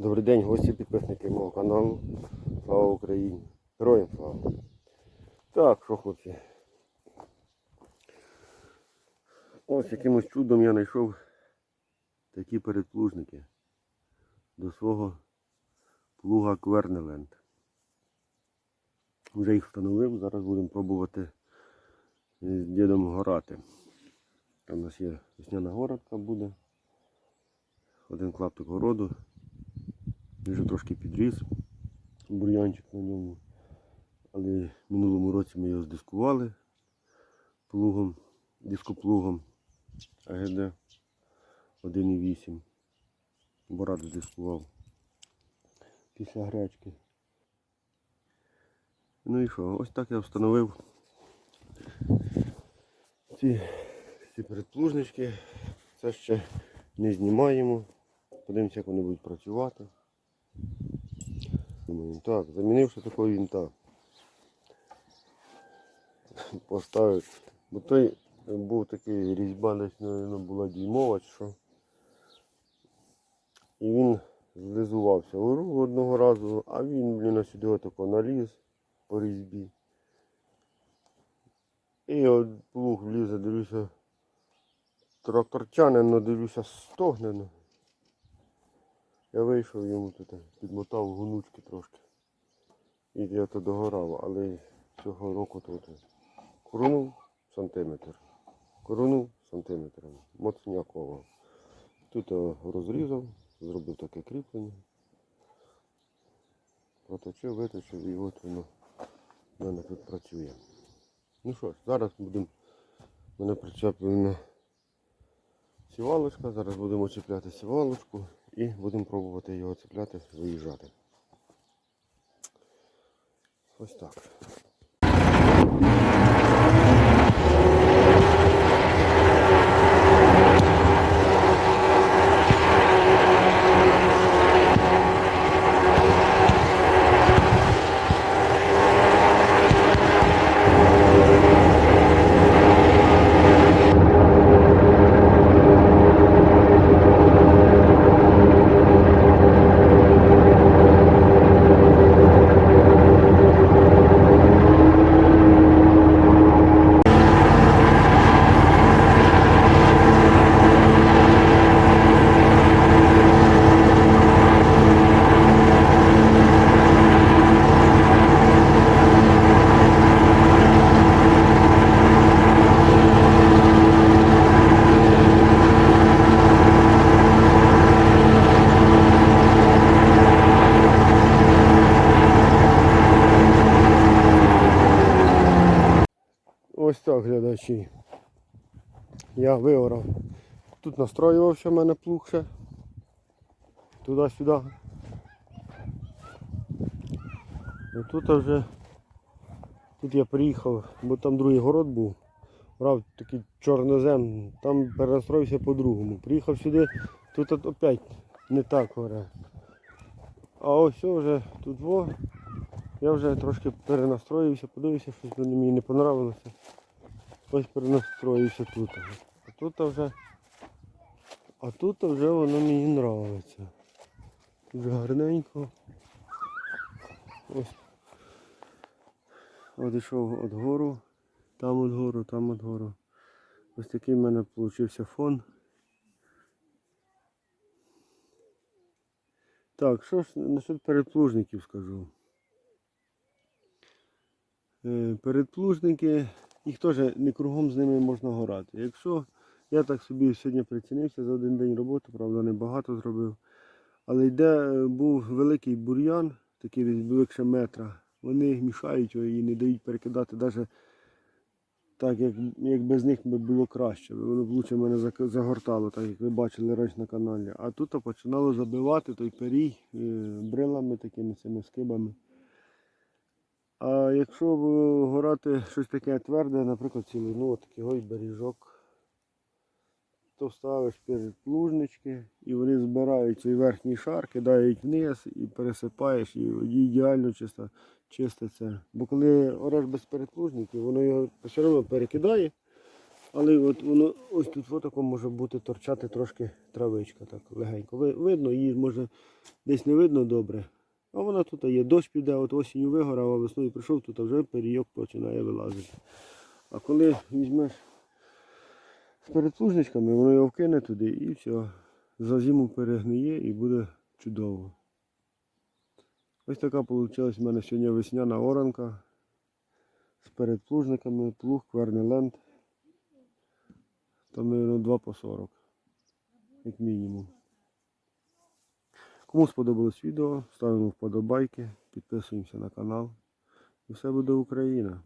Добрий день, гості, підписники мого каналу. Слава Україні! Героям слава! Так, що хлопці? Ось якимось чудом я знайшов такі передплужники до свого плуга Квернеленд. Вже їх встановив, зараз будемо пробувати з дідом горати. Там у нас є весняна городка буде. Один клаптик городу. Вже трошки підріс, бур'янчик на ньому. Але в минулому році ми його здискували плугом, дископлугом АГД 1,8. Борат здискував після гречки. Ну і що, ось так я встановив ці, ці передплужнички. Це ще не знімаємо. Подивимося, як вони будуть працювати. Думаю, так, замінивши такого вінта. Поставив. Бо той був такий різьба десь, мабуть, була дюймова що. І він злизувався одного разу, а він, блін, сюди отако наліз по різьбі. І от плуг влізе, дивлюся, тракторчанин, ну, дивлюся, стогне. Я вийшов йому тут, підмотав гунучки трошки. І я то догорав, але цього року тут коронув сантиметр. Коронув сантиметр. Моцнякова. Тут розрізав, зробив таке кріплення. Проточив, виточив і от воно в мене тут працює. Ну що ж, зараз будемо мене причеплена сівалочка, зараз будемо чіпляти сівалочку і будемо пробувати його цепляти, виїжджати. Ось так. Ось так, глядачі. Я виорав. Тут настроювався в мене плуг ще. Туди-сюди. І тут вже тут я приїхав, бо там другий город був. Брав такий чорнозем, там перенастроївся по-другому. Приїхав сюди, тут от опять не так оре. А ось вже тут во. Я вже трошки перенастроївся, подивився, щось мені не понравилося. Ось перенастроївся тут. А тут вже. А тут вже воно мені. Тут вже гарненько. Ось. От йшов від гору, там від гору, там від гору. Ось такий в мене вийшов фон. Так, що ж насчет передплужників скажу. Е, Передплужники, їх теж не кругом з ними можна горати. Якщо я так собі сьогодні прицінився за один день роботи, правда, небагато зробив. Але йде е, був великий бур'ян, такий десь метра. Вони мішають його і не дають перекидати навіть так, як, як без них би було краще. Воно б лучше мене загортало, так як ви бачили раніше на каналі. А тут починало забивати той перій е, брилами такими цими скибами. А якщо горати щось таке тверде, наприклад, цілину, от такий ой, беріжок, то ставиш перед плужнички і вони збирають цей верхній шар, кидають вниз і пересипаєш, і ідеально чисто, чиститься. Бо коли ореш без передплужників, воно його все одно перекидає, Але от воно ось тут в може бути торчати трошки травичка, так легенько. Видно, її може десь не видно добре. А вона тут є. Дощ піде, от осінню вигорав, а весною прийшов, тут вже перійок починає вилазити. А коли візьмеш з передплужничками, воно його вкине туди і все. За зиму перегниє і буде чудово. Ось така вийшла в мене сьогодні весняна оранка з передплужниками, плуг, квернеленд. Там, мабуть, 2 по 40, як мінімум. Кому сподобалось відео, ставимо вподобайки, підписуємося на канал. І все буде Україна.